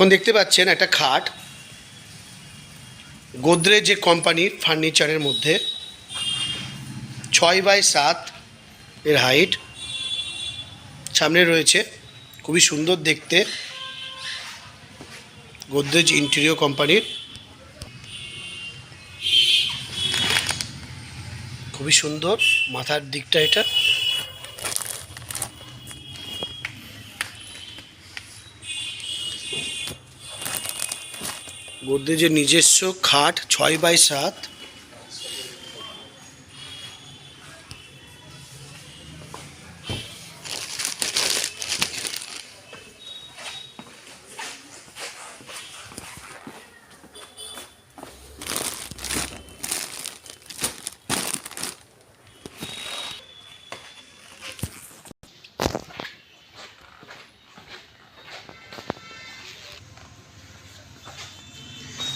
এখন দেখতে পাচ্ছেন একটা খাট। গোদরেজ যে কোম্পানির ফার্নিচারের মধ্যে ছয় বাই সাত এর হাইট সামনে রয়েছে, খুবই সুন্দর দেখতে। গোদরেজ ইন্টেরিয়র কোম্পানির খুবই সুন্দর, মাথার দিকটা এটা। গোদরেজের নিজস্ব খাট ছয় বাই সাত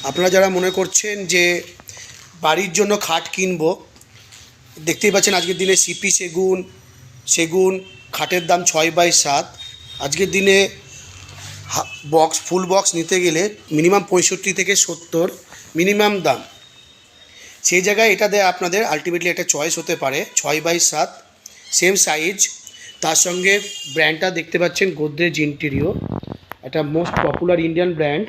আপনারা যারা মনে করছেন যে বাড়ির জন্য খাট কিনবো, দেখতেই পাচ্ছেন আজকের দিনে সিপি সেগুন সেগুন, খাটের দাম ছয় বাই সাত। আজকের দিনে বক্স ফুল বক্স নিতে গেলে মিনিমাম পঁয়ষট্টি থেকে সত্তর মিনিমাম দাম। সেই জায়গায় এটা দেয় আপনাদের আলটিমেটলি একটা চয়েস হতে পারে, ছয় বাই সাত সেম সাইজ তার সঙ্গে ব্র্যান্ডটা দেখতে পাচ্ছেন গোদরেজ ইন্টেরিও একটা মোস্ট পপুলার ইন্ডিয়ান ব্র্যান্ড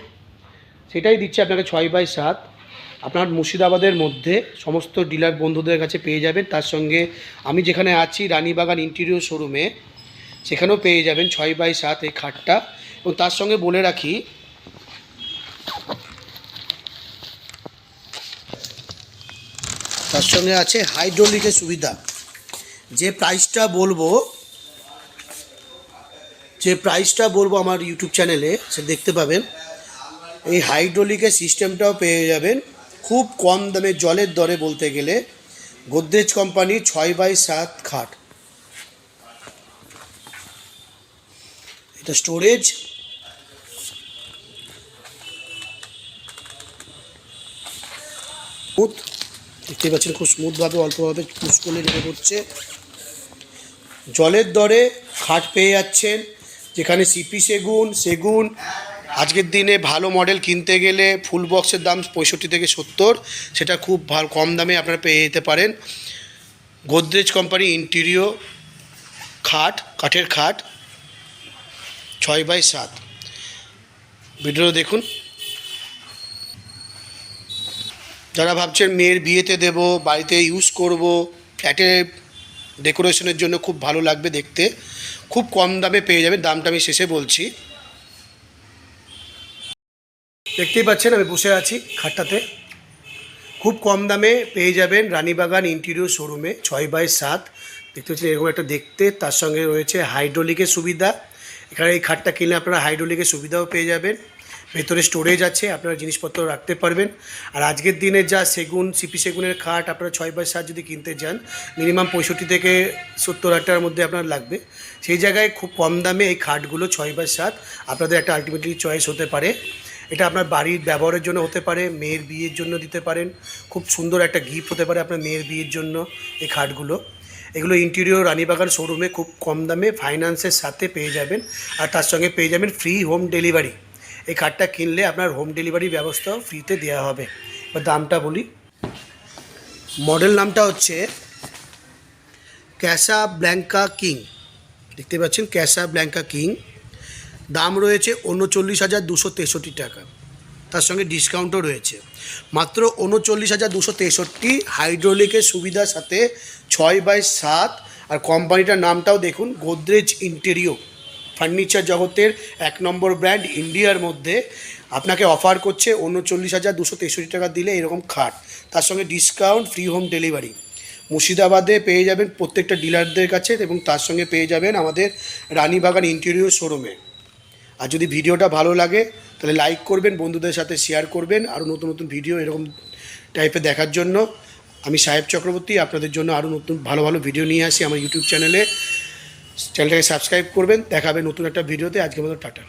সেটাই দিচ্ছে আপনাকে ছয় বাই সাত। আপনার মুর্শিদাবাদের মধ্যে সমস্ত ডিলার বন্ধুদের কাছে পেয়ে যাবেন। তার সঙ্গে আমি যেখানে আছি, রানীবাগান ইন্টেরিয়র শোরুমে সেখানেও পেয়ে যাবেন ছয় বাই সাত এই খাটটা। এবং তার সঙ্গে বলে রাখি, তার সঙ্গে আছে হাইড্রোলিকের সুবিধা। যে প্রাইসটা বলব, যে প্রাইসটা বলব আমার ইউটিউব চ্যানেলে সে দেখতে পাবেন। এই হাইড্রোলিকের সিস্টেমটাও পেয়ে যাবেন খুব কম দামে জলের দরে বলতে গেলে। গোদরেজ কোম্পানির ছয় বাই সাত খাট। এটা স্টোরেজ। স্মুথ। দেখতে পাচ্ছেন খুব স্মুথভাবে, অল্পভাবে পুশ করলে নেমে পড়ছে। জলের দরে খাট পেয়ে যাচ্ছেন, যেখানে সিপি সেগুন সেগুন আজকের দিনে ভালো মডেল কিনতে গেলে ফুল বক্সের দাম পঁয়ষট্টি থেকে সত্তর, সেটা খুব ভালো কম দামে আপনারা পেয়ে যেতে পারেন। গোদরেজ কোম্পানি ইন্টেরিয়র খাট, কাঠের খাট, ছয় বাই সাত। ভিডিও দেখুন। যারা ভাবছেন মেয়ের বিয়েতে দেব, বাড়িতে ইউজ করব ফ্ল্যাটে ডেকোরেশনের জন্য খুব ভালো লাগবে দেখতে, খুব কম দামে পেয়ে যাবে দামটা আমি শেষে বলছি। দেখতেই পাচ্ছেন, আমি বসে আছি খাটটাতে। খুব কম দামে পেয়ে যাবেন রানীবাগান ইন্টেরিয়র শোরুমে ছয় বাই সাত। দেখতে পাচ্ছেন, এরকম একটা দেখতে, তার সঙ্গে রয়েছে হাইড্রোলিকের সুবিধা। এখানে এই খাটটা কিনলে আপনারা হাইড্রোলিকের সুবিধাও পেয়ে যাবেন। ভেতরে স্টোরেজ আছে, আপনারা জিনিসপত্র রাখতে পারবেন। আর আজকের দিনে যা সেগুন সিপি সেগুনের খাট, আপনারা ছয় বাই সাত যদি কিনতে যান মিনিমাম পঁয়ষট্টি থেকে সত্তর হাজার মধ্যে আপনার লাগবে। সেই জায়গায় খুব কম দামে এই খাটগুলো ছয় বাই সাত, আপনাদের একটা আলটিমেটলি চয়েস হতে পারে। এটা আপনার বাড়ির ব্যবহারের জন্য হতে পারে, মেয়ের বিয়ের জন্য দিতে পারেন। খুব সুন্দর একটা গিফট হতে পারে আপনার মেয়ের বিয়ের জন্য এই খাটগুলো। এগুলো ইন্টেরিয়র রানীবাগান শোরুমে খুব কম দামে ফাইন্যান্সের সাথে পেয়ে যাবেন। আর তার সঙ্গে পেয়ে যাবেন ফ্রি হোম ডেলিভারি এই কার্ডটা কিনলে আপনার হোম ডেলিভারি ব্যবস্থাও ফ্রিতে দেওয়া হবে। বা দামটা বলি। মডেল নামটা হচ্ছে ক্যাসা ব্ল্যাঙ্কা কিং দেখতে পাচ্ছেন ক্যাসা ব্ল্যাঙ্কা কিং দাম রয়েছে উনচল্লিশ হাজার দুশো তেষট্টি টাকা। তার সঙ্গে ডিসকাউন্টও রয়েছে। মাত্র উনচল্লিশ হাজার দুশো তেষট্টি হাইড্রোলিকের সুবিধার সাথে ছয় বাই সাত। আর কোম্পানিটার নামটাও দেখুন, গোদরেজ ইন্টেরিও ফার্নিচার জগতের এক নম্বর ব্র্যান্ড ইন্ডিয়ার মধ্যে আপনাকে অফার করছে উনচল্লিশ হাজার দুশো তেষট্টি টাকা দিলে এরকম খাট। তার সঙ্গে ডিসকাউন্ট ফ্রি হোম ডেলিভারি মুর্শিদাবাদে পেয়ে যাবেন প্রত্যেকটা ডিলারদের কাছে এবং তার সঙ্গে পেয়ে যাবেন আমাদের রানীবাগান ইন্টেরিয়র শোরুমে আর যদি ভিডিওটা ভালো লাগে, তাহলে লাইক করবেন, বন্ধুদের সাথে শেয়ার করবেন আরও নতুন নতুন ভিডিও এরকম টাইপের দেখার জন্য। আমি সাহেব চক্রবর্তী, আপনাদের জন্য আরও নতুন ভালো ভালো ভিডিও নিয়ে আসি আমার ইউটিউব চ্যানেলে চ্যানেলটাকে সাবস্ক্রাইব করবেন, দেখাবে নতুন একটা ভিডিওতে আজকে মতো টাটা।